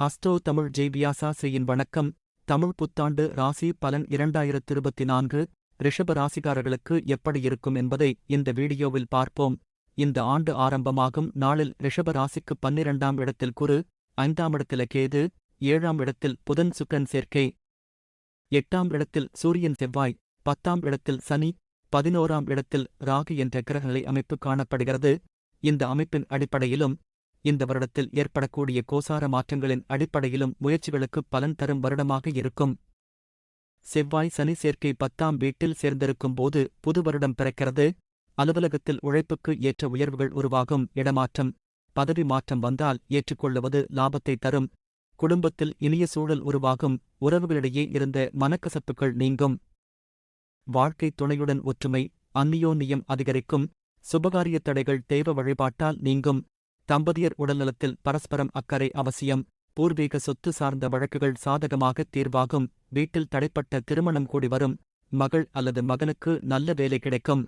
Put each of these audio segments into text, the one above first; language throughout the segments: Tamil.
ஹஸ்டோ தமிழ் ஜெய் வியாசாசியின் வணக்கம். தமிழ் புத்தாண்டு ராசி பலன் இரண்டாயிரத்து இருபத்தி நான்கு ரிஷப ராசிக்காரர்களுக்கு எப்படி இருக்கும் என்பதை இந்த வீடியோவில் பார்ப்போம். இந்த ஆண்டு ஆரம்பமாகும். நாளில் ரிஷப ராசிக்கு பன்னிரண்டாம் இடத்தில் குரு ஐந்தாம் இடத்தில் கேது ஏழாம் இடத்தில் புதன் சுக்கன் சேர்க்கை. எட்டாம் இடத்தில் சூரியன் செவ்வாய் பத்தாம் இடத்தில் சனி பதினோராம் இடத்தில் ராகு என்ற கிரகநிலை அமைப்பு காணப்படுகிறது. இந்த அமைப்பின் அடிப்படையிலும் இந்த வருடத்தில் ஏற்படக்கூடிய கோசார மாற்றங்களின் அடிப்படையிலும் முயற்சிகளுக்கு பலன் தரும் வருடமாக இருக்கும். செவ்வாய் சனி சேர்க்கை பத்தாம் வீட்டில் சேர்ந்திருக்கும் போது புது வருடம் பிறக்கிறது. அலுவலகத்தில் உழைப்புக்கு ஏற்ற உயர்வுகள் உருவாகும். இடமாற்றம் பதவி மாற்றம் வந்தால் ஏற்றுக்கொள்ளுவது லாபத்தை தரும். குடும்பத்தில் இனிய சூழல் உருவாகும். உறவுகளிடையே இருந்த மனக்கசப்புகள் நீங்கும். வாழ்க்கை துணையுடன் ஒற்றுமை அந்நியோன்னியம் அதிகரிக்கும். சுபகாரிய தடைகள் தெய்வ வழிபாட்டால் நீங்கும். தம்பதியர் உடல்நலத்தில் பரஸ்பரம் அக்கறை அவசியம். பூர்வீக சொத்து சார்ந்த வழக்குகள் சாதகமாக தீர்வாகும். வீட்டில் தடைப்பட்ட திருமணம் கூடி வரும். மகள் அல்லது மகனுக்கு நல்ல வேலை கிடைக்கும்.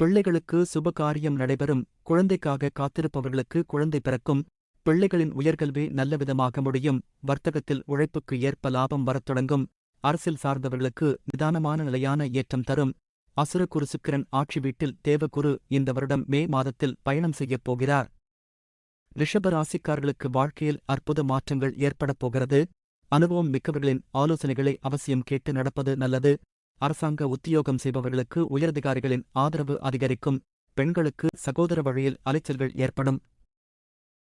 பிள்ளைகளுக்கு சுபகாரியம் நடைபெறும். குழந்தைக்காக காத்திருப்பவர்களுக்கு குழந்தை பிறக்கும். பிள்ளைகளின் உயர்கல்வி நல்லவிதமாக முடியும். வர்த்தகத்தில் உழைப்புக்கு ஏற்ப லாபம் வரத் தொடங்கும். அரசியல் சார்ந்தவர்களுக்கு நிதானமான நிலையான ஏற்றம் தரும். அசுரகுரு சுக்கிரன் ஆட்சி வீட்டில் தேவகுரு இந்த வருடம் மே மாதத்தில் பயணம் செய்யப் போகிறார். ரிஷபராசிக்கார்களுக்கு வாழ்க்கையில் அற்புத மாற்றங்கள் ஏற்படப் போகிறது. அனுபவம் மிக்கவர்களின் ஆலோசனைகளை அவசியம் கேட்டு நடப்பது நல்லது. அரசாங்க உத்தியோகம் செய்பவர்களுக்கு உயரதிகாரிகளின் ஆதரவு அதிகரிக்கும். பெண்களுக்கு சகோதர வழியில் அலைச்சல்கள் ஏற்படும்.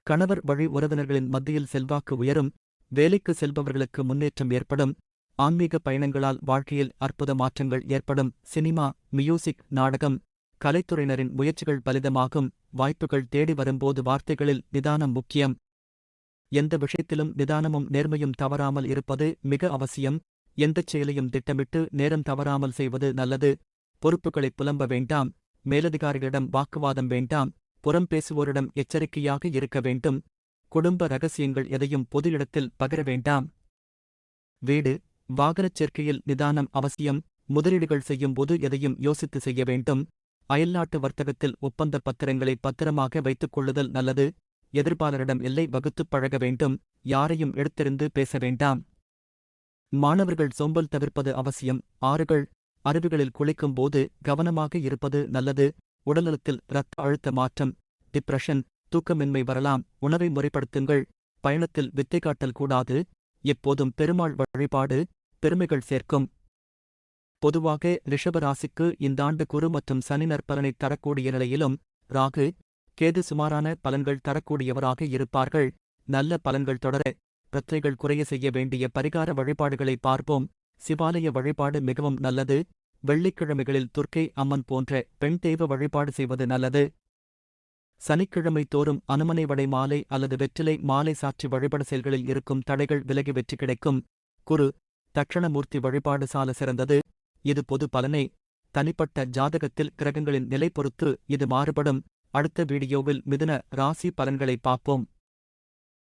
கணவர் வழி உறவினர்களின் மத்தியில் செல்வாக்கு உயரும். வேலைக்கு செல்பவர்களுக்கு முன்னேற்றம் ஏற்படும். ஆன்மீக பயணங்களால் வாழ்க்கையில் அற்புத மாற்றங்கள் ஏற்படும். சினிமா மியூசிக் நாடகம் கலைத்துறையினரின் முயற்சிகள் பலிதமாகும். வாய்ப்புகள் தேடி வரும்போது வார்த்தைகளில் நிதானம் முக்கியம். எந்த விஷயத்திலும் நிதானமும் நேர்மையும் தவறாமல் இருப்பது மிக அவசியம். எந்தச் செயலையும் திட்டமிட்டு நேரம் தவறாமல் செய்வது நல்லது. பொறுப்புகளை புலம்ப வேண்டாம். மேலதிகாரிகளிடம் வாக்குவாதம் வேண்டாம். புறம் பேசுவோரிடம் எச்சரிக்கையாக இருக்க வேண்டும். குடும்ப ரகசியங்கள் எதையும் பொது இடத்தில் பகிர வேண்டாம். வீடு வாகனச் சேர்க்கையில் நிதானம் அவசியம். முதலீடுகள் செய்யும்போது எதையும் யோசித்து செய்ய வேண்டும். அயல்நாட்டு வர்த்தகத்தில் ஒப்பந்த பத்திரங்களை பத்திரமாக வைத்துக் கொள்ளுதல் நல்லது. எதிர்ப்பாளரிடம் எல்லை வகுத்துப் பழக வேண்டும். யாரையும் எடுத்தெறிந்து பேச வேண்டாம். மாணவர்கள் சோம்பல் தவிர்ப்பது அவசியம். ஆறுகள் அருவிகளில் குளிக்கும் போது கவனமாக இருப்பது நல்லது. உடல்நலத்தில் இரத்த அழுத்த மாற்றம் டிப்ரெஷன் தூக்கமின்மை வரலாம். உணவை முறைப்படுத்துங்கள். பயணத்தில் வித்தை காட்டல் கூடாது. எப்போதும் பெருமாள் வழிபாடு பெருமைகள் சேர்க்கும். பொதுவாக ரிஷபராசிக்கு இந்தாண்டு குரு மற்றும் சனி நற்பலனை தரக்கூடிய நிலையிலும் ராகு கேது சுமாரான பலன்கள் தரக்கூடியவராக இருப்பார்கள். நல்ல பலன்கள் தொடர பிரச்சனைகள் குறைய செய்ய வேண்டிய பரிகார வழிபாடுகளை பார்ப்போம். சிவாலய வழிபாடு மிகவும் நல்லது. வெள்ளிக்கிழமைகளில் துர்க்கை அம்மன் போன்ற பெண் தெய்வ வழிபாடு செய்வது நல்லது. சனிக்கிழமை தோறும் அனுமனை வடை மாலை அல்லது வெற்றிலை மாலை சாற்றி வழிபாடு செயல்களில் இருக்கும் தடைகள் விலகி வெற்றி கிடைக்கும். குரு தட்சணமூர்த்தி வழிபாடு சால சிறந்தது. இது பொது பலனை? தனிப்பட்ட ஜாதகத்தில் கிரகங்களின் நிலை பொறுத்து இது மாறுபடும்? அடுத்த வீடியோவில் மிதுன ராசி பலன்களை பார்ப்போம்.